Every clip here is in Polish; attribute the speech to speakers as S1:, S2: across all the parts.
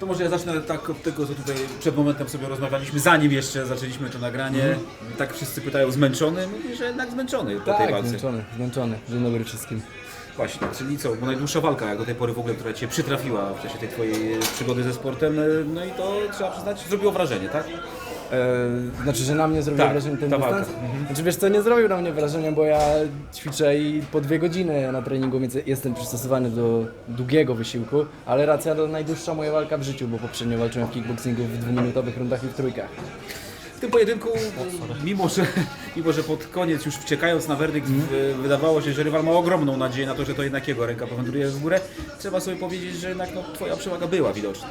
S1: To może ja zacznę tak od tego, co tutaj przed momentem sobie rozmawialiśmy, zanim jeszcze zaczęliśmy to nagranie. Tak wszyscy pytają, zmęczony? Mówi, że jednak zmęczony po tej
S2: Tak,
S1: walce.
S2: zmęczony, zmęczony. Dzień dobry wszystkim.
S1: Właśnie, czyli co, bo najdłuższa walka jak do tej pory w ogóle, która Cię przytrafiła w czasie tej Twojej przygody ze sportem, no i to trzeba przyznać, zrobiło wrażenie, tak?
S2: E, znaczy, że na mnie zrobił
S1: Tak,
S2: wrażenie ten
S1: ta
S2: dystans?
S1: walka. Mhm.
S2: Znaczy wiesz co, nie zrobił na mnie wrażenia, bo ja ćwiczę i po dwie godziny na treningu, więc jestem przystosowany do długiego wysiłku, ale racja to najdłuższa moja walka w życiu, bo poprzednio walczyłem w kickboxingu w dwuminutowych rundach i w trójkach.
S1: W tym pojedynku, mimo że, mimo że pod koniec już wciekając na werdykt w- wydawało się, że rywal ma ogromną nadzieję na to, że to jednak jego ręka powędruje w górę, trzeba sobie powiedzieć, że jednak no, Twoja przewaga była widoczna.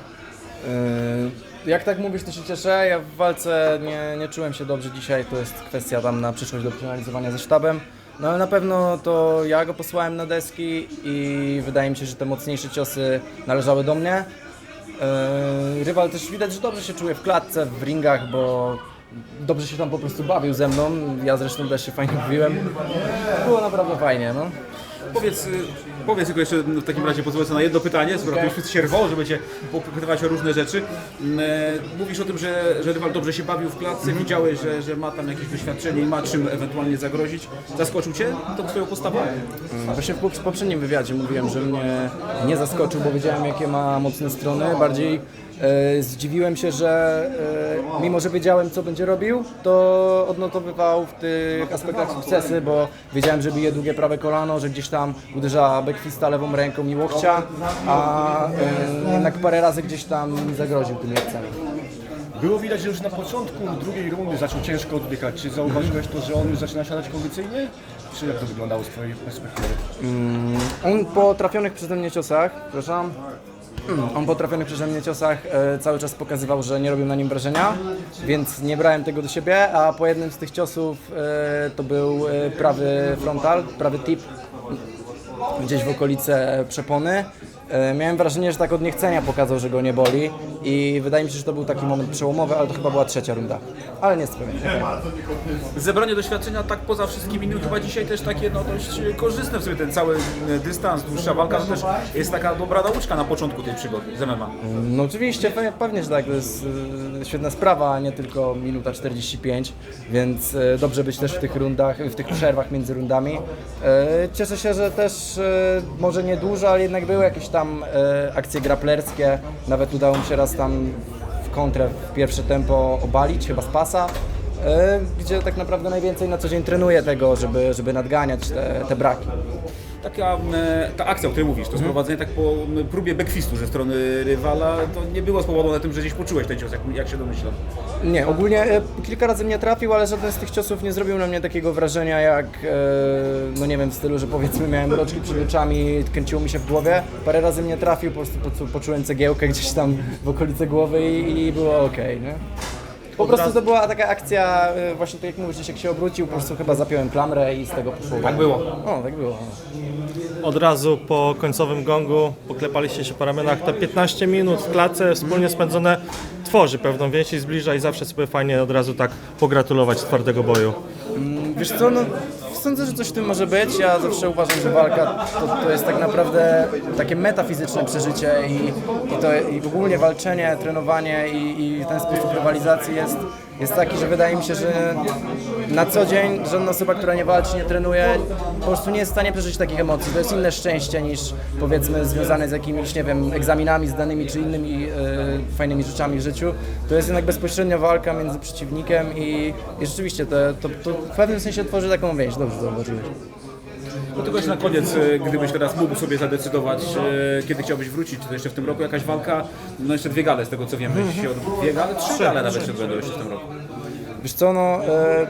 S2: E, Jak tak mówisz, to się cieszę. Ja w walce nie, nie czułem się dobrze dzisiaj. To jest kwestia tam na przyszłość do przeanalizowania ze sztabem. No ale na pewno to ja go posłałem na deski i wydaje mi się, że te mocniejsze ciosy należały do mnie. E, Rywal też widać, że dobrze się czuje w klatce, w ringach, bo dobrze się tam po prostu bawił ze mną. Ja zresztą też się fajnie bawiłem. Było naprawdę fajnie, no.
S1: Powiedz, y, powiedz tylko jeszcze w takim razie pozwolę sobie na jedno pytanie, skoro okay. wszyscy się rwą, żeby Cię popytywać o różne rzeczy. Mm, e, Mówisz o tym, że, że rywal dobrze się bawił w klatce, widziałeś, że, że ma tam jakieś doświadczenie i ma czym ewentualnie zagrozić. Zaskoczył Cię tą swoją postawą?
S2: Właśnie w pop- poprzednim wywiadzie mówiłem, że mnie nie zaskoczył, bo wiedziałem jakie ma mocne strony. Bardziej e, zdziwiłem się, że e, mimo, że wiedziałem co będzie robił, to odnotowywał w tych aspektach sukcesy, bo wiedziałem, że bije długie prawe kolano, że gdzieś tam uderza backfista lewą ręką i łokcia, a e, jednak parę razy gdzieś tam zagroził tymi akcjami.
S3: Było widać, że już na początku drugiej rundy zaczął ciężko oddychać. Czy zauważyłeś to, że on już zaczyna siadać kondycyjnie? Czy jak to wyglądało z Twojej perspektywy?
S2: On po trafionych przeze mnie ciosach, przepraszam, Mm, on po trafionych przeze mnie ciosach e, cały czas pokazywał, że nie robił na nim wrażenia, więc nie brałem tego do siebie, a po jednym z tych ciosów e, to był e, prawy frontal, prawy tip gdzieś w okolice przepony. E, miałem wrażenie, że tak od niechcenia pokazał, że go nie boli i wydaje mi się, że to był taki moment przełomowy, ale to chyba była trzecia runda. Ale nie jestem pewien.
S1: Zebranie doświadczenia tak poza wszystkim innym chyba dzisiaj też takie no, dość korzystne w sobie ten cały e, dystans, dłuższa walka to też jest taka dobra nauczka na początku tej przygody z MMA.
S2: No oczywiście, pe- pewnie, że tak, to jest e, świetna sprawa, a nie tylko minuta 45, więc e, dobrze być też w tych rundach, w tych przerwach między rundami. E, Cieszę się, że też e, może nie dużo, ale jednak były jakieś tam e, akcje graplerskie, nawet udało mi się raz tam w kontrę w pierwsze tempo obalić, chyba z pasa. e, Gdzie tak naprawdę najwięcej na co dzień trenuję tego, żeby, żeby nadganiać te, te braki.
S1: Taka e, ta akcja, o której mówisz, to sprowadzenie tak po próbie backfistu ze strony rywala, to nie było spowodowane tym, że gdzieś poczułeś ten cios, jak, jak się domyślam.
S2: Nie, ogólnie e, kilka razy mnie trafił, ale żaden z tych ciosów nie zrobił na mnie takiego wrażenia jak, e, no nie wiem, w stylu, że powiedzmy miałem roczki przed oczami, kręciło mi się w głowie. Parę razy mnie trafił, po prostu poczu- poczułem cegiełkę gdzieś tam w okolicy głowy i, i było ok, nie? Po prostu to była taka akcja, e, właśnie tak jak mówisz, jak się obrócił, po prostu chyba zapiąłem klamrę i z tego poszło.
S1: Tak było.
S2: O, tak było.
S4: Od razu po końcowym gongu poklepaliście się po ramionach. Te 15 minut w klatce wspólnie spędzone tworzy pewną więź i zbliża i zawsze sobie fajnie od razu tak pogratulować twardego boju.
S2: Wiesz co, no sądzę, że coś w tym może być. Ja zawsze uważam, że walka to, to jest tak naprawdę takie metafizyczne przeżycie i, i, to, i ogólnie walczenie, trenowanie i, i ten sposób rywalizacji jest, jest taki, że wydaje mi się, że na co dzień żadna osoba, która nie walczy, nie trenuje, po prostu nie jest w stanie przeżyć takich emocji. To jest inne szczęście niż powiedzmy związane z jakimiś, nie wiem, egzaminami zdanymi czy innymi e, fajnymi rzeczami w życiu. To jest jednak bezpośrednio walka między przeciwnikiem i, i rzeczywiście to, to, to w pewnym sensie tworzy taką więź. Dobrze zobaczyłeś.
S1: No tylko jeszcze na koniec, e, gdybyś teraz mógł sobie zadecydować, e, kiedy chciałbyś wrócić, czy to jeszcze w tym roku jakaś walka, no jeszcze dwie gale z tego co wiemy, się od... dwie gale, trzy. gale nawet się odbędą jeszcze w tym roku.
S2: Wiesz co, no, e,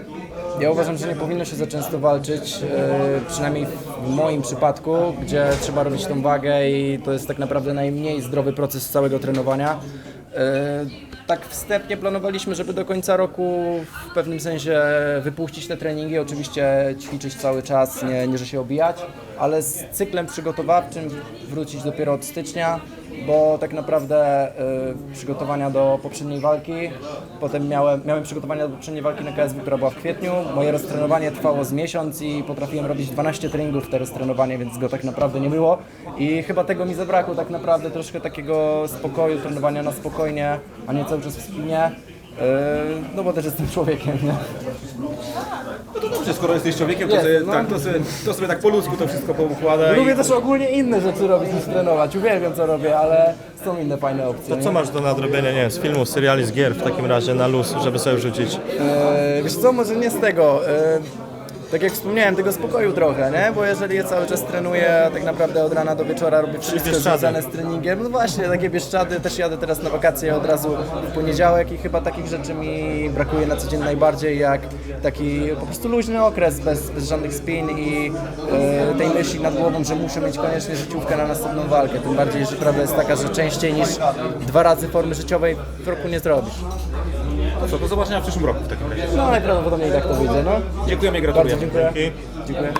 S2: ja uważam, że nie powinno się za często walczyć, e, przynajmniej w moim przypadku, gdzie trzeba robić tą wagę i to jest tak naprawdę najmniej zdrowy proces całego trenowania. E, tak wstępnie planowaliśmy, żeby do końca roku w pewnym sensie wypuścić te treningi, oczywiście ćwiczyć cały czas, nie, nie że się obijać, ale z cyklem przygotowawczym wrócić dopiero od stycznia. Bo tak naprawdę y, przygotowania do poprzedniej walki, potem miałem, miałem przygotowania do poprzedniej walki na KSW, która była w kwietniu. Moje roztrenowanie trwało z miesiąc i potrafiłem robić 12 treningów te roztrenowanie, więc go tak naprawdę nie było. I chyba tego mi zabrakło tak naprawdę, troszkę takiego spokoju, trenowania na spokojnie, a nie cały czas w spinie. Y, no bo też jestem człowiekiem, nie?
S1: No to dobrze, skoro jesteś człowiekiem, to,
S2: Jest,
S1: sobie,
S2: no.
S1: tak, to, sobie, to sobie tak po ludzku to wszystko poukłada.
S2: Lubię
S1: i...
S2: też ogólnie inne rzeczy robić niż trenować. Uwielbiam co robię, ale są inne fajne opcje.
S4: To co
S2: nie?
S4: masz do nadrobienia, nie wiem, z filmów, seriali, z gier w takim razie na luz, żeby sobie rzucić?
S2: E, wiesz co, może nie z tego. E, tak jak wspomniałem, tego spokoju trochę, nie? Bo jeżeli ja cały czas trenuję, a tak naprawdę od rana do wieczora robię wszystko związane z treningiem, no właśnie, takie bieszczady, też jadę teraz na wakacje od razu w poniedziałek i chyba takich rzeczy mi brakuje na co dzień najbardziej, jak taki po prostu luźny okres, bez, bez żadnych spin i e, tej myśli nad głową, że muszę mieć koniecznie życiówkę na następną walkę, tym bardziej, że prawda jest taka, że częściej niż dwa razy formy życiowej w roku nie zrobisz.
S1: To co, do zobaczenia w przyszłym roku w takim razie.
S2: No najprawdopodobniej tak to wyjdzie, no.
S1: Dziękujemy i
S2: Bardzo
S1: gratuluję.
S2: dziękuję. Dziękuję.